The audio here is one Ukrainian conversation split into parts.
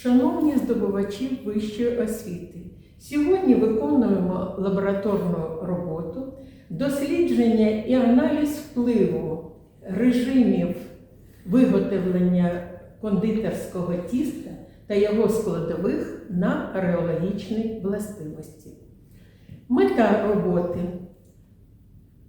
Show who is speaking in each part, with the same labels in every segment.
Speaker 1: Шановні здобувачі вищої освіти, сьогодні виконуємо лабораторну роботу дослідження і аналіз впливу режимів виготовлення кондитерського тіста та його складових на ареологічні властивості. Мета роботи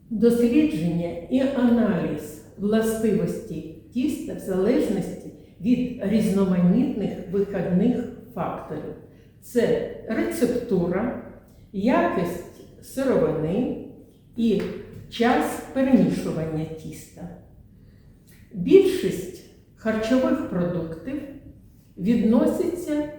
Speaker 1: дослідження і аналіз властивості тіста в залежності від різноманітних виходних факторів. Це рецептура, якість сировини і час перемішування тіста. Більшість харчових продуктів відноситься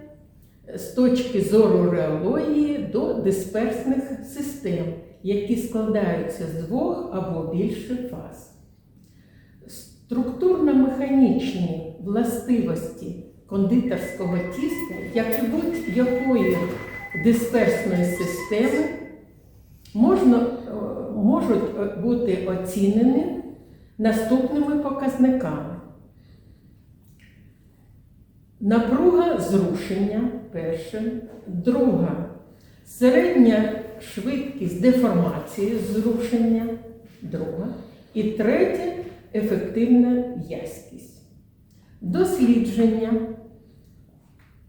Speaker 1: з точки зору реології до дисперсних систем, які складаються з двох або більше фаз. Структурно-механічні властивості кондитерського тіста, як будь-якої дисперсної системи, можна, е, можуть е, бути оцінені наступними показниками. Напруга зрушення перше, друга середня швидкість деформації зрушення, друга. І третє ефективна в'язкість. Дослідження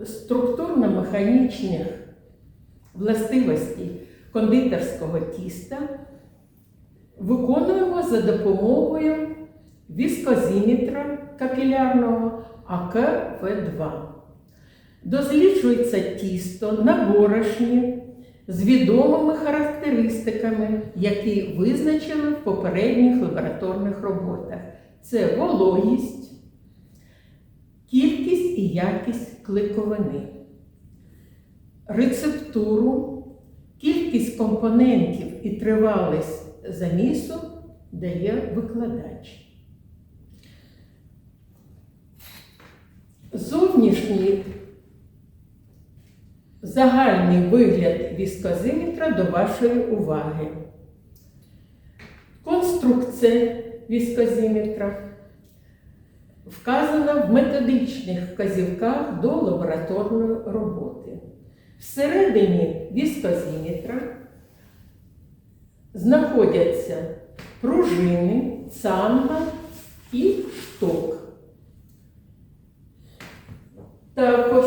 Speaker 1: структурно-механічних властивостей кондитерського тіста виконуємо за допомогою віскозіметра капілярного АКВ2. Досліджується тісто на борошні з відомими характеристиками, які визначили в попередніх лабораторних роботах. Це вологість, кількість і якість кликовини, рецептуру, кількість компонентів і тривалість замісу дає викладач. Зовнішній загальний вигляд віскозиметра до вашої уваги. Конструкція віскозиметра вказана в методичних вказівках до лабораторної роботи. Всередині віскозиметра знаходяться пружини, цанга і шток. Також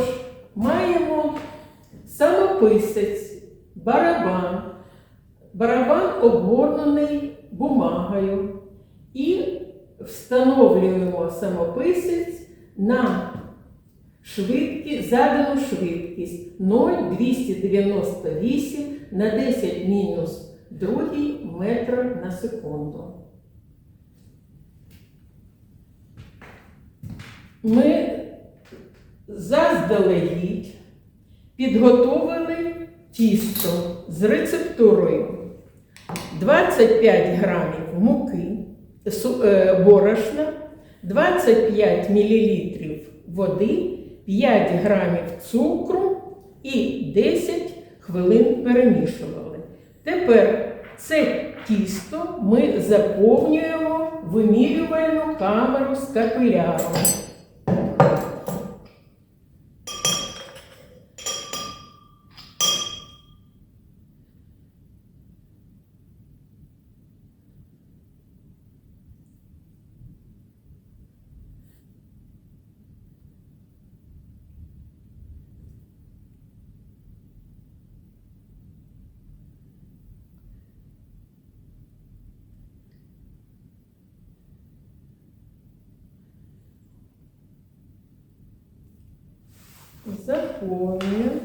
Speaker 1: маємо самописець, барабан. Барабан обгорнений бумагою і встановлюємо самописець на швидкість, задану швидкість 0,298 на 10 мінус 2 метр на секунду. Ми заздалегідь підготовили тісто з рецептурою 25 грамів муки, борошна, 25 мл води, 5 грамів цукру і 10 хвилин перемішували. Тепер це тісто ми заповнюємо вимірювальну камеру з капіляром. Заповнюємо.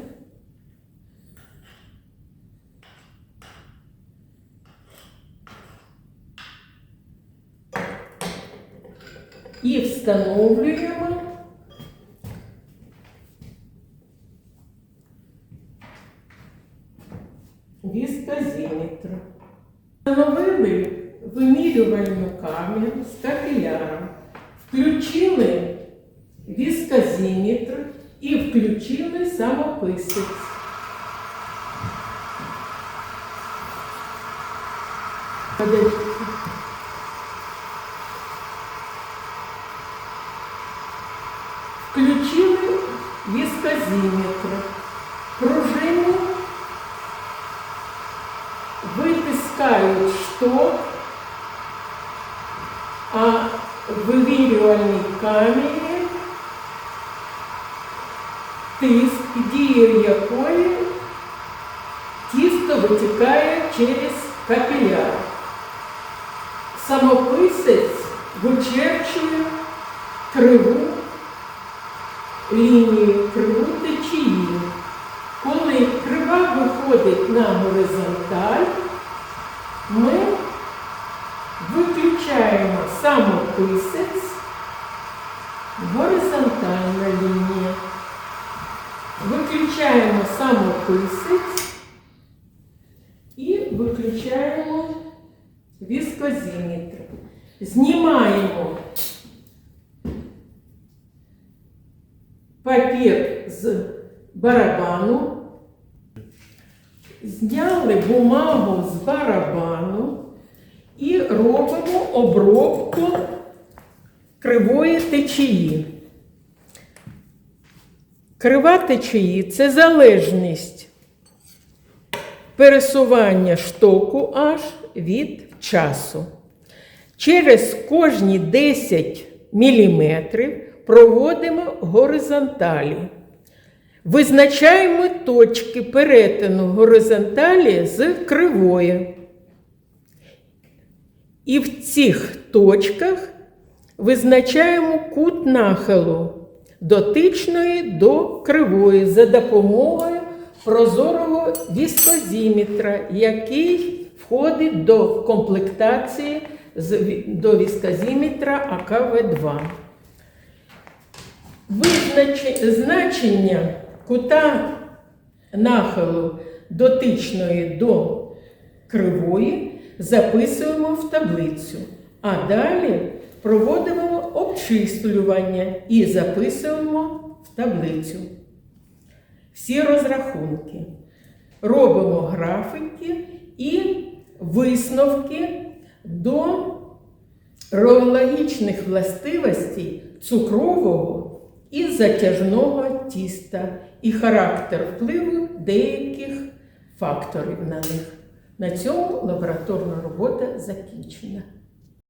Speaker 1: І встановлюємо віскозиметр. Встановили вимірювальну камеру з капіляром, включили віскозиметр і включили самописець. Подождите. Включили віскозиметр. вісказіметра. Пружину витискають шток, а в вимірювальній Камері дією якої тісто витікає через капіляр. Самописець вичерчує криву лінію, криву течії. Коли крива виходить на горизонталь, ми виключаємо самописець, горизонтальна лінія. Виключаємо самописець і виключаємо віскозіметр. Знімаємо папір з барабану, зняли бумагу з барабану і робимо обробку кривої течії. Крива течії це залежність пересування штоку аж від часу. Через кожні 10 мм проводимо горизонталі. Визначаємо точки перетину горизонталі з кривою. І в цих точках визначаємо кут нахилу дотичної до кривої за допомогою прозорого віскозіметра, який входить до комплектації до віскозіметра АКВ-2. Визначе- Значення кута нахилу дотичної до кривої записуємо в таблицю, а далі проводимо обчислювання і записуємо в таблицю. Всі розрахунки. Робимо графіки і висновки до рологічних властивостей цукрового і затяжного тіста і характер впливу деяких факторів на них. На цьому лабораторна робота закінчена.